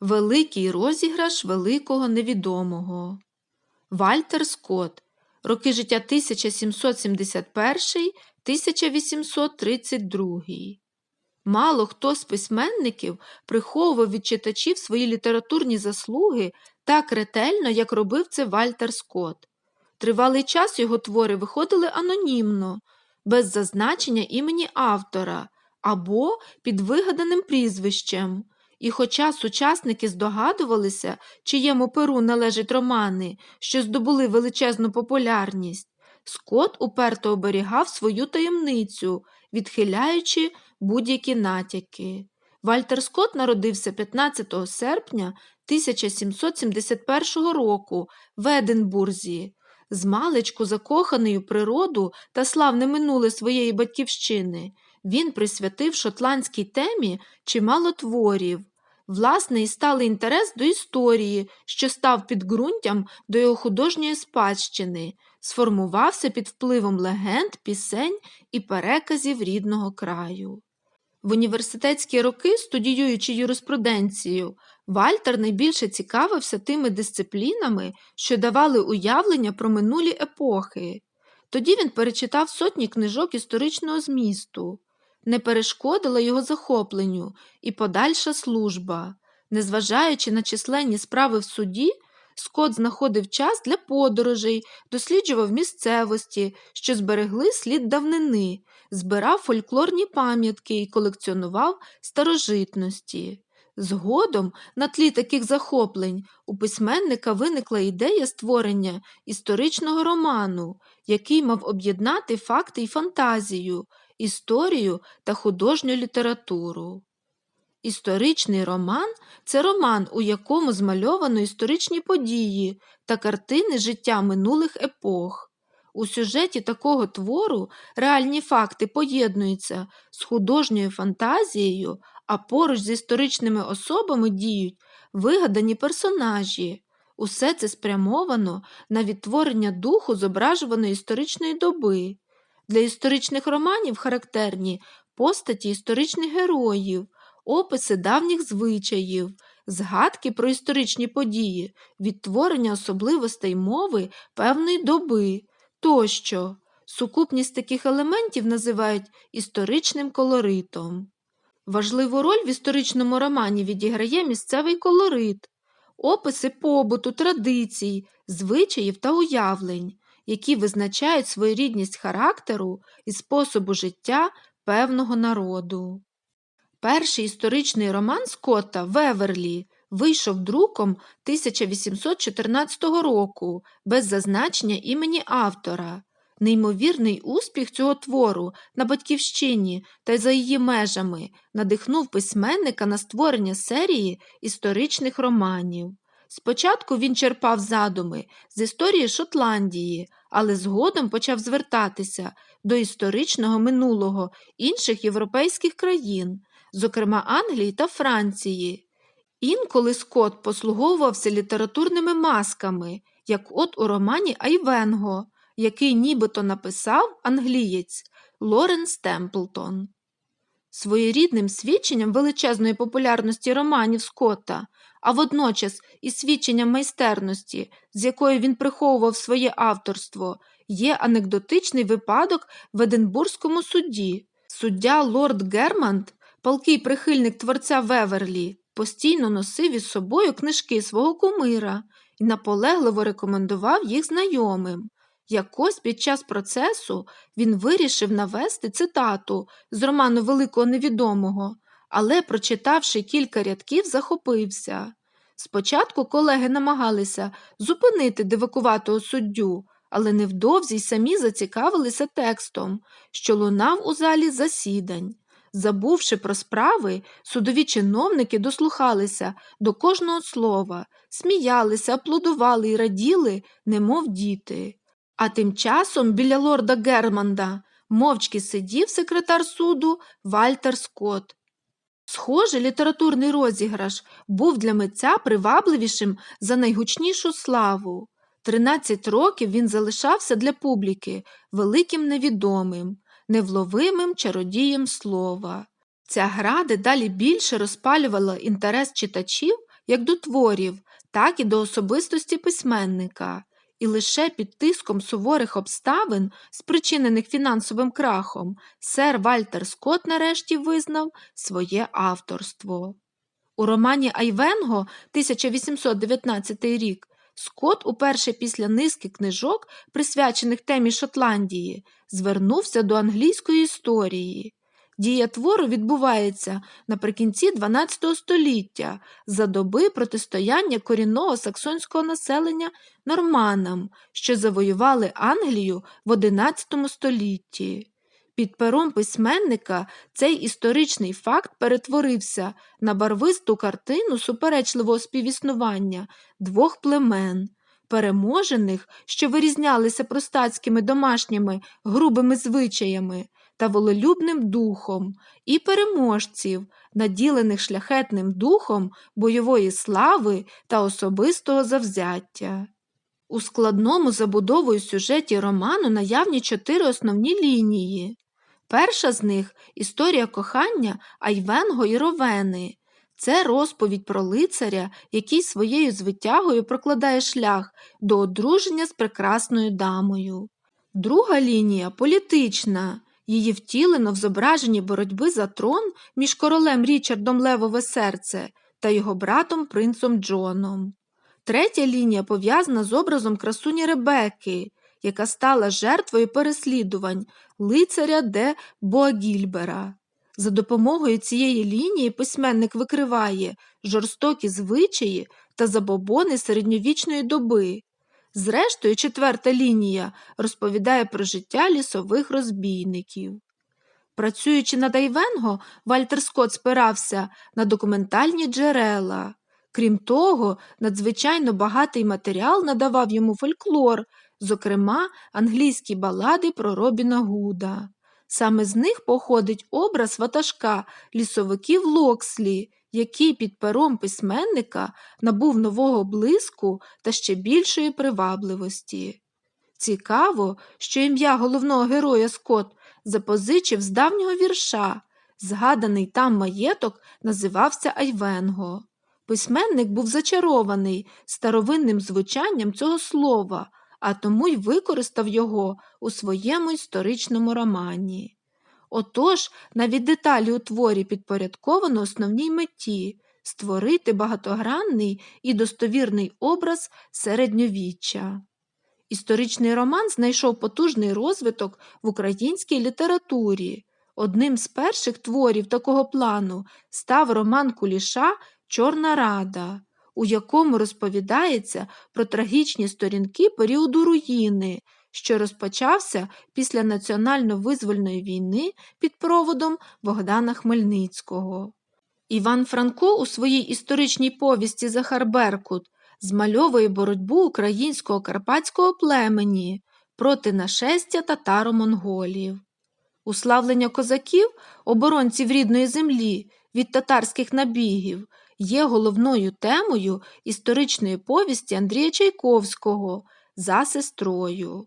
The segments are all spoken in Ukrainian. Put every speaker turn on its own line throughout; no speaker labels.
Великий розіграш великого невідомого. Вальтер Скотт. Роки життя 1771-1832. Мало хто з письменників приховував від читачів свої літературні заслуги так ретельно, як робив це Вальтер Скотт. Тривалий час його твори виходили анонімно, без зазначення імені автора або під вигаданим прізвищем. І хоча сучасники здогадувалися, чиєму перу належать романи, що здобули величезну популярність, Скотт уперто оберігав свою таємницю, відхиляючи будь-які натяки. Вальтер Скотт народився 15 серпня 1771 року в Единбурзі. Змалечку закоханий у природу та славне минуле своєї батьківщини, він присвятив шотландській темі чимало творів. Власний і сталий інтерес до історії, що став підґрунтям до його художньої спадщини, сформувався під впливом легенд, пісень і переказів рідного краю. В університетські роки, студіюючи юриспруденцію, Вальтер найбільше цікавився тими дисциплінами, що давали уявлення про минулі епохи. Тоді він перечитав сотні книжок історичного змісту. Не перешкодила його захопленню і подальша служба. Незважаючи на численні справи в суді, Скотт знаходив час для подорожей, досліджував місцевості, що зберегли слід давнини, збирав фольклорні пам'ятки і колекціонував старожитності. Згодом, на тлі таких захоплень, у письменника виникла ідея створення історичного роману, який мав об'єднати факти й фантазію, історію та художню літературу. Історичний роман це роман, у якому змальовано історичні події та картини життя минулих епох. У сюжеті такого твору реальні факти поєднуються з художньою фантазією, а поруч з історичними особами діють вигадані персонажі. Усе це спрямовано на відтворення духу зображуваної історичної доби. Для історичних романів характерні постаті історичних героїв, описи давніх звичаїв, згадки про історичні події, відтворення особливостей мови певної доби тощо. Сукупність таких елементів називають історичним колоритом. Важливу роль в історичному романі відіграє місцевий колорит, описи побуту, традицій, звичаїв та уявлень, які визначають своєрідність характеру і способу життя певного народу. Перший історичний роман Скотта Веверлі вийшов друком 1814 року без зазначення імені автора. Неймовірний успіх цього твору на батьківщині та за її межами надихнув письменника на створення серії історичних романів. Спочатку він черпав задуми з історії Шотландії, але згодом почав звертатися до історичного минулого інших європейських країн, зокрема Англії та Франції. Інколи Скотт послуговувався літературними масками, як от у романі Айвенго, який нібито написав англієць Лоренс Темплтон. Своєрідним свідченням величезної популярності романів Скотта, а водночас і свідченням майстерності, з якою він приховував своє авторство, є анекдотичний випадок в Единбурзькому суді. Суддя Лорд Германт, палкий прихильник творця Веверлі, постійно носив із собою книжки свого кумира і наполегливо рекомендував їх знайомим. Якось під час процесу він вирішив навести цитату з роману Великого Невідомого, але, прочитавши кілька рядків, захопився. Спочатку колеги намагалися зупинити дивакуватого суддю, але невдовзі й самі зацікавилися текстом, що лунав у залі засідань. Забувши про справи, судові чиновники дослухалися до кожного слова, сміялися, аплодували і раділи, немов діти. А тим часом біля лорда Германда мовчки сидів секретар суду Вальтер Скотт. Схоже, літературний розіграш був для митця привабливішим за найгучнішу славу. Тринадцять років він залишався для публіки великим невідомим, невловимим чародієм слова. Ця гра дедалі більше розпалювала інтерес читачів як до творів, так і до особистості письменника, і лише під тиском суворих обставин, спричинених фінансовим крахом, сер Вальтер Скотт нарешті визнав своє авторство. У романі Айвенго 1819 рік Скотт уперше після низки книжок, присвячених темі Шотландії, звернувся до англійської історії. Дія твору відбувається наприкінці XII століття за доби протистояння корінного саксонського населення норманам, що завоювали Англію в XI столітті. Під пером письменника цей історичний факт перетворився на барвисту картину суперечливого співіснування двох племен, переможених, що вирізнялися простацькими домашніми грубими звичаями та волелюбним духом, і переможців, наділених шляхетним духом бойової слави та особистого завзяття. У складному забудовою сюжеті роману наявні чотири основні лінії. Перша з них історія кохання Айвенго і Ровени. Це розповідь про лицаря, який своєю звитягою прокладає шлях до одруження з прекрасною дамою. Друга лінія політична. Її втілено в зображенні боротьби за трон між королем Річардом Левове серце та його братом принцом Джоном. Третя лінія пов'язана з образом красуні Ребекки, яка стала жертвою переслідувань лицаря де Боагільбера. За допомогою цієї лінії письменник викриває жорстокі звичаї та забобони середньовічної доби. Зрештою, четверта лінія розповідає про життя лісових розбійників. Працюючи над Айвенго, Вальтер Скотт спирався на документальні джерела. Крім того, надзвичайно багатий матеріал надавав йому фольклор, зокрема, англійські балади про Робіна Гуда. Саме з них походить образ ватажка лісовиків Локслі, який під пером письменника набув нового блиску та ще більшої привабливості. Цікаво, що ім'я головного героя Скотт запозичив з давнього вірша. Згаданий там маєток називався Айвенго. Письменник був зачарований старовинним звучанням цього слова, а тому й використав його у своєму історичному романі. Отож, навіть деталі у творі підпорядковано основній меті створити багатогранний і достовірний образ середньовіччя. Історичний роман знайшов потужний розвиток в українській літературі. Одним з перших творів такого плану став роман Куліша Чорна Рада, у якому розповідається про трагічні сторінки періоду руїни, що розпочався після національно-визвольної війни під проводом Богдана Хмельницького. Іван Франко у своїй історичній повісті Захар Беркут змальовує боротьбу українського карпатського племені проти нашестя татаро-монголів. Уславлення козаків, оборонців рідної землі від татарських набігів, є головною темою історичної повісті Андрія Чайковського за сестрою.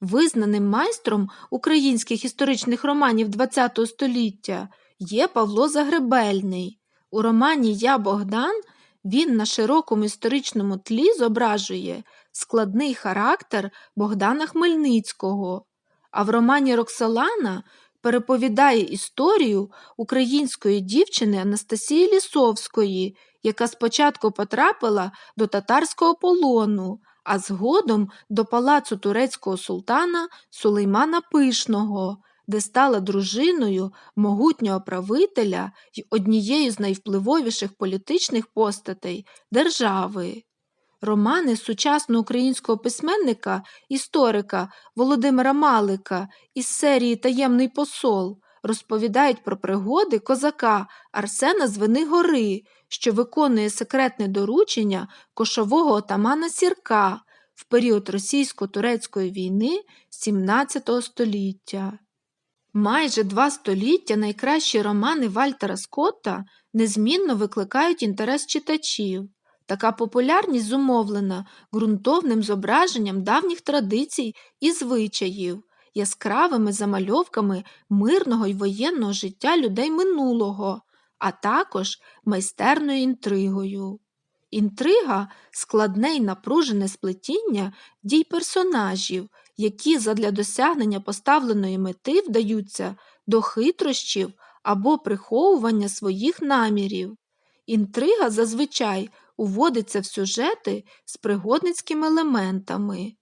Визнаним майстром українських історичних романів ХХ століття є Павло Загребельний. У романі Я Богдан він на широкому історичному тлі зображує складний характер Богдана Хмельницького, а в романі Роксолана переповідає історію української дівчини Анастасії Лісовської, яка спочатку потрапила до татарського полону, а згодом до палацу турецького султана Сулеймана Пишного, де стала дружиною могутнього правителя й однією з найвпливовіших політичних постатей держави. Романи сучасного українського письменника, історика Володимира Малика із серії Таємний посол розповідають про пригоди козака Арсена Звенигори, що виконує секретне доручення кошового отамана Сірка в період російсько-турецької війни XVII століття. Майже два століття найкращі романи Вальтера Скотта незмінно викликають інтерес читачів. Така популярність зумовлена ґрунтовним зображенням давніх традицій і звичаїв, яскравими замальовками мирного й воєнного життя людей минулого, а також майстерною інтригою. Інтрига складне й напружене сплетіння дій персонажів, які задля досягнення поставленої мети вдаються до хитрощів або приховування своїх намірів. Інтрига зазвичай уводиться в сюжети з пригодницькими елементами.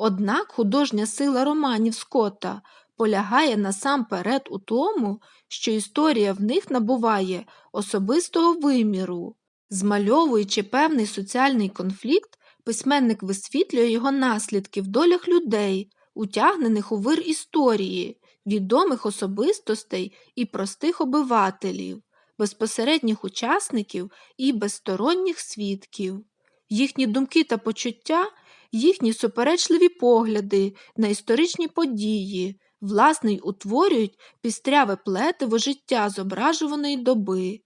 Однак художня сила романів Скотта полягає насамперед у тому, що історія в них набуває особистого виміру. Змальовуючи певний соціальний конфлікт, письменник висвітлює його наслідки в долях людей, утягнених у вир історії, відомих особистостей і простих обивателів, безпосередніх учасників і безсторонніх свідків. Їхні думки та почуття, їхні суперечливі погляди на історичні події, власне й утворюють пістряве плетиво життя зображуваної доби.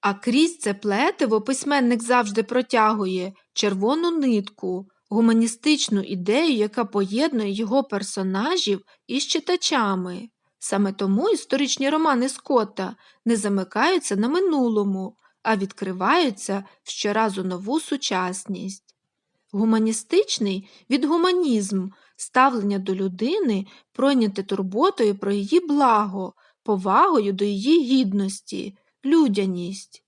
А крізь це плетиво письменник завжди протягує червону нитку, гуманістичну ідею, яка поєднує його персонажів із читачами. Саме тому історичні романи Скотта не замикаються на минулому, а відкриваються в щоразу нову сучасність. Гуманістичний від гуманізм ставлення до людини пройняте турботою про її благо, повагою до її гідності, людяність.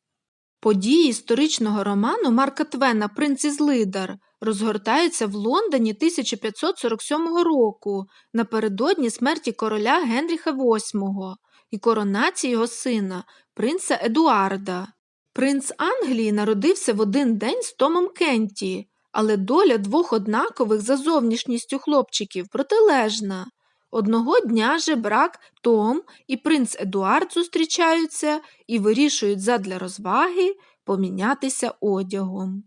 Події історичного роману Марка Твена Принц із Лидар розгортаються в Лондоні 1547 року напередодні смерті короля Генріха VIII і коронації його сина, принца Едуарда. Принц Англії народився в один день з Томом Кенті, але доля двох однакових за зовнішністю хлопчиків протилежна. Одного дня же брак Том і принц Едуард зустрічаються і вирішують задля розваги помінятися одягом.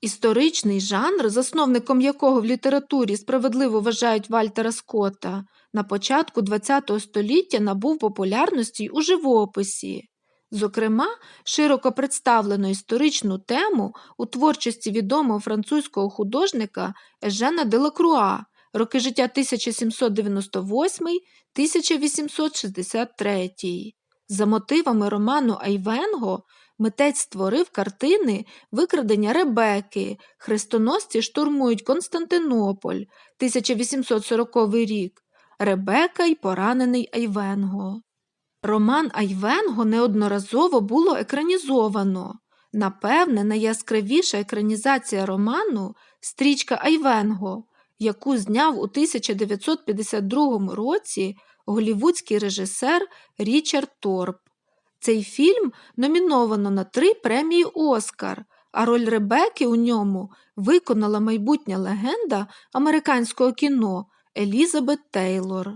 Історичний жанр, засновником якого в літературі справедливо вважають Вальтера Скотта, на початку ХХ століття набув популярності у живописі. Зокрема, широко представлено історичну тему у творчості відомого французького художника Ежена Делакруа, роки життя 1798-1863. За мотивами роману Айвенго митець створив картини Викрадення Ребеки, Хрестоносці штурмують Константинополь, 1840 рік, Ребека й поранений Айвенго. Роман Айвенго неодноразово було екранізовано. Напевне, найяскравіша екранізація роману стрічка Айвенго, яку зняв у 1952 році голівудський режисер Річард Торп. Цей фільм номіновано на три премії Оскар, а роль Ребеки у ньому виконала майбутня легенда американського кіно Елізабет Тейлор.